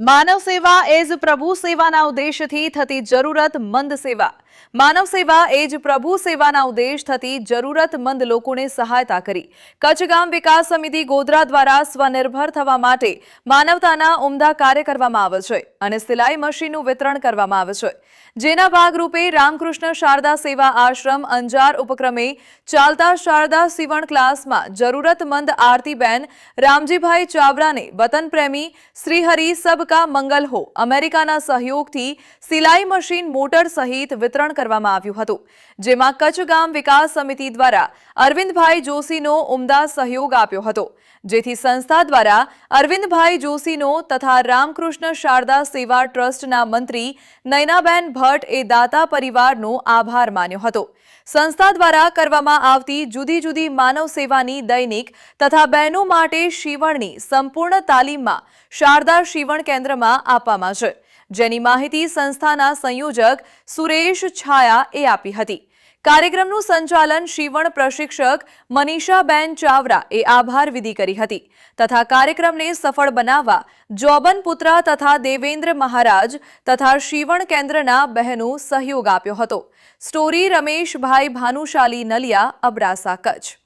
માનવ સેવા એ જ પ્રભુ સેવાના ઉદ્દેશથી થતી જરૂરત મંદ સેવા. માનવ સેવા એ જ પ્રભુ સેવાના ઉદ્દેશ થતી જરૂરતમંદ લોકોને સહાયતા કરી. કચ્છ ગામ વિકાસ સમિતિ ગોધરા દ્વારા સ્વનિર્ભર થવા માટે માનવતાના ઉમદા કાર્ય કરવામાં આવે છે અને સિલાઈ મશીનનું વિતરણ કરવામાં આવે છે. જેના ભાગરૂપે રામકૃષ્ણ શારદા સેવા આશ્રમ અંજાર ઉપક્રમે ચાલતા શારદા સીવણ ક્લાસમાં જરૂરતમંદ આરતીબેન રામજીભાઈ ચાવડાને વતન પ્રેમી શ્રીહરિ સબકા મંગલ હો અમેરિકાના સહયોગથી સિલાઈ મશીન મોટર સહિત વિતરણ કરવામાં આવ્યું હતું, જેમાં કચ્છ ગામ વિકાસ સમિતિ દ્વારા અરવિંદભાઈ જોશીનો ઉમદા સહયોગ આપ્યો હતો, જેથી સંસ્થા દ્વારા અરવિંદભાઈ જોશીનો તથા રામકૃષ્ણ શારદા સેવા ટ્રસ્ટના મંત્રી નયનાબેન ભટ્ટ એ દાતા પરિવારનો આભાર માન્યો હતો. સંસ્થા દ્વારા કરવામાં આવતી જુદી જુદી માનવ સેવાની દૈનિક તથા બહેનો માટે શિવણની સંપૂર્ણ તાલીમમાં શારદા શિવણ કેન્દ્રમાં આપવામાં છે. જેની માહિતી સંસ્થાના સંયોજક સુરેશ છાયા એ આપી હતી. કાર્યક્રમનું સંચાલન શિવણ પ્રશિક્ષક મનીષાબેન ચાવરા એ આભાર વિધિ કરી હતી તથા કાર્યક્રમને સફળ બનાવવા જોબન પુત્રા તથા દેવેન્દ્ર મહારાજ તથા શિવણ કેન્દ્રના બહેનો સહયોગ આપ્યો હતો. સ્ટોરી રમેશભાઈ ભાનુશાલી નલિયા અબડાસા કચ્છ